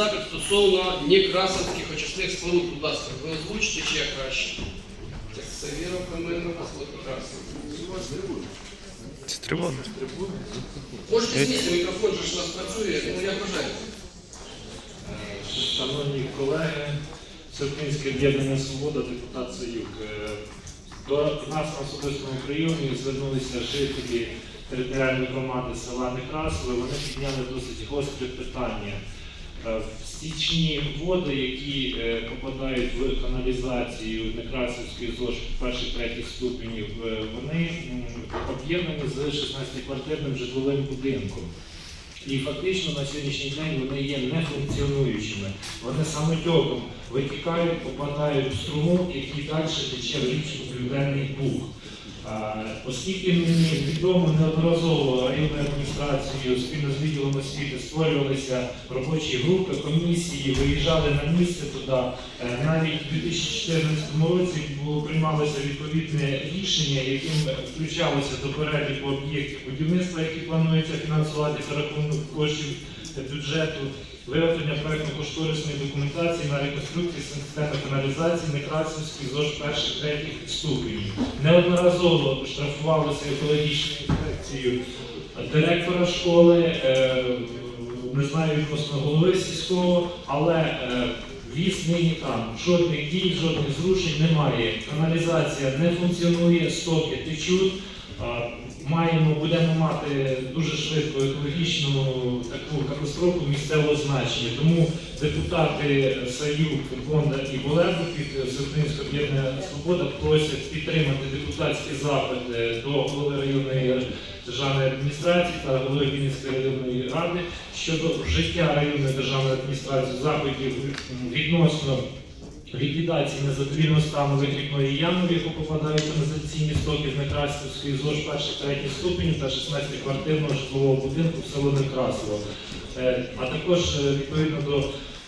Запит стосовно некрасовських очисних споруд, будь ласка, ви озвучите чи я краще? Так, Савіров, Каменов, Пасход, Красов. Це тривога. Можете змісти, мікрофон ж у нас працює, ну як бажаєте. Шановні колеги, Всеукраїнське об'єднання Свобода, депутат Союк. Е, До нас на особистому прийомі звернулися жителі територіальної громади села Некрасове. Вони підняли досить гостре питання. Е, Стічні води, які е, попадають в каналізацію Некрасівської ЗОЖ перших третіх ступенів, е, вони об'єднані з 16-квартирним житловим будинком. І фактично на сьогоднішній день вони є нефункціонуючими. Вони самотьоком витікають, попадають в струмок, який далі тече в річку Південний Буг. Оскільки мені відомо неодноразово районною адміністрацією спільно з відділом освіти створювалися робочі групи, комісії, виїжджали на місце туди. Е, Навіть у 2014 році було приймалося відповідне рішення, яким включалося до переліку об'єктів будівництва, які планується фінансувати за рахунок коштів бюджету, виготовлення проєктно-кошторисної документації на реконструкцію системи каналізації Некрасівської ЗОЖ перших третіх ступенів. Неодноразово штрафувалося екологічною інспекцією директора школи, е, не знаю відносно голови сільського, але е, віз нині там. Жодних дій, жодних зрушень немає. Каналізація не функціонує, стоки течуть. Маємо, будемо мати дуже швидко екологічну таку катастрофу місцевого значення. Тому депутати Саюк, Бонда і Болербу від Всеукраїнського об'єднання Свобода просять підтримати депутатський запит е, до голови районної державної адміністрації та голови Вінницької районної ради щодо вжиття районної державної адміністрації заходів відносно ліквідації незадовільного стану вихідної ями, в яку попадають каналізаційні стоки з Некрасівської ЗОЖ перших третіх ступенів та 16-квартирного житлового будинку в село Некрасово. Е, А також е, відповідно до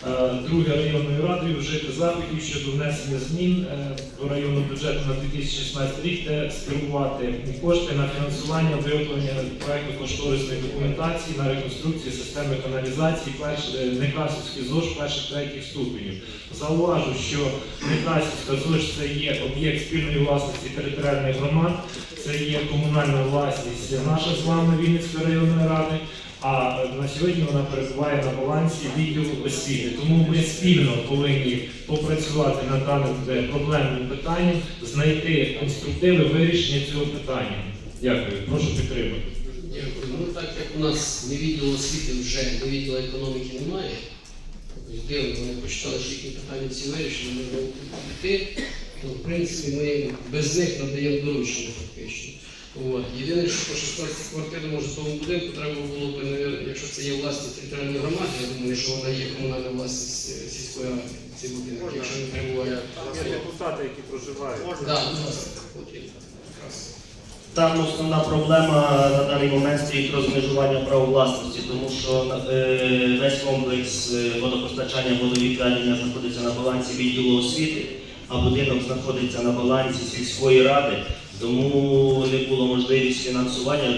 е, другої районної ради вжити заходів щодо внесення змін е, до районного бюджету на 2016 рік, де спрямувати кошти на фінансування виготовлення проєктно-кошторисної документації на реконструкцію системи каналізації е, ЗОЖ перших третіх ступенів. Зауважу, що Некрасівська ЗОЖ це є об'єкт спільної власності територіальних громад, це є комунальна власність наша з вами Вінницької районної ради. А на сьогодні вона перебуває на балансі відділу освіти. Тому ми спільно повинні попрацювати над даним е, проблемним питанням, знайти конструктивне вирішення цього питання. Дякую, прошу підтримати. Дякую. Ну так як у нас не відділу освіти вже, не відділу економіки немає, дивно, вони почитали, що їхні питання всі вирішені, можна йти, то в принципі ми без них надаємо доручення фактично. От. Єдине, що по 16 квартирному житловому будинку треба було б, якщо це є власність територіальної громади, я думаю, що вона є комунальна власність е, сільської ради, цей будинок, якщо не перебуває. Є депутати, які проживають. Да, будь ласка, от. Якраз. Там основна проблема на даний момент стоїть розмежування права власності, тому що е, весь комплекс е, водопостачання водовідведення знаходиться на балансі відділу освіти, а будинок знаходиться на балансі сільської ради, тому не було можливість фінансування.